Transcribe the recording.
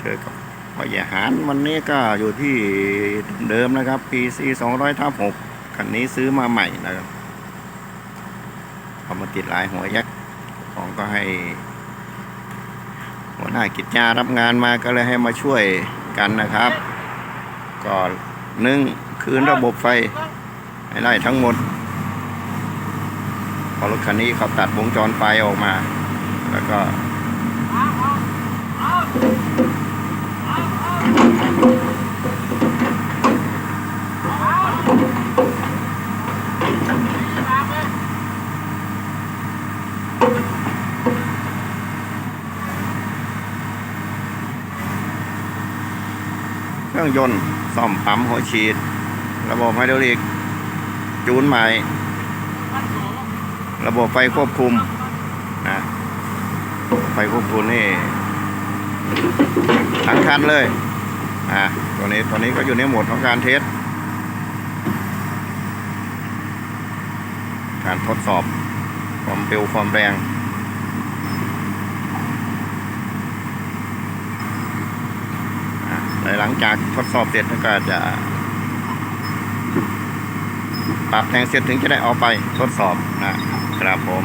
เธอกับพ่อใหญ่หารวันนี้ก็อยู่ที่เดิมนะครับ PC 200ทับ6คันนี้ซื้อมาใหม่นะครับเอามาติดลายหัวยักษ์ของก็ให้ หัวหน้ากิจยารับงานมาก็เลยให้มาช่วยกันนะครับ ก็หนึ่งคืนระบบไฟให้ได้ทั้งหมด พอรถคันนี้เขาตัดวงจรไฟออกมา แล้วก็ เครื่องยนต์ซ่อมปั๊มหัวฉีด ระบบไฮดรอลิก จูนใหม่ ระบบไฟควบคุมนะไฟควบคุมนี่ทั้งคันเลยอะตัวนี้ตัวนี้ก็อยู่ในโหมดของการเทสการทดสอบ ความเร็วความแรงหลังจากทดสอบเสร็จก็จะปรับแทงเสร็จถึงจะได้เอาไปทดสอบนะครับผม